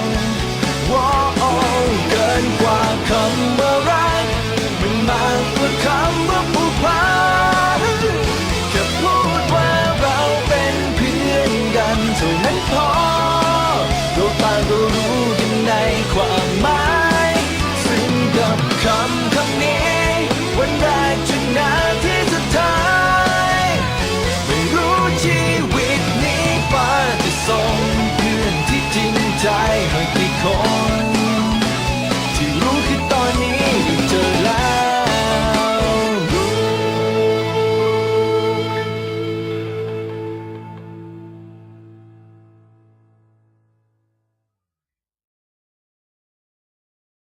น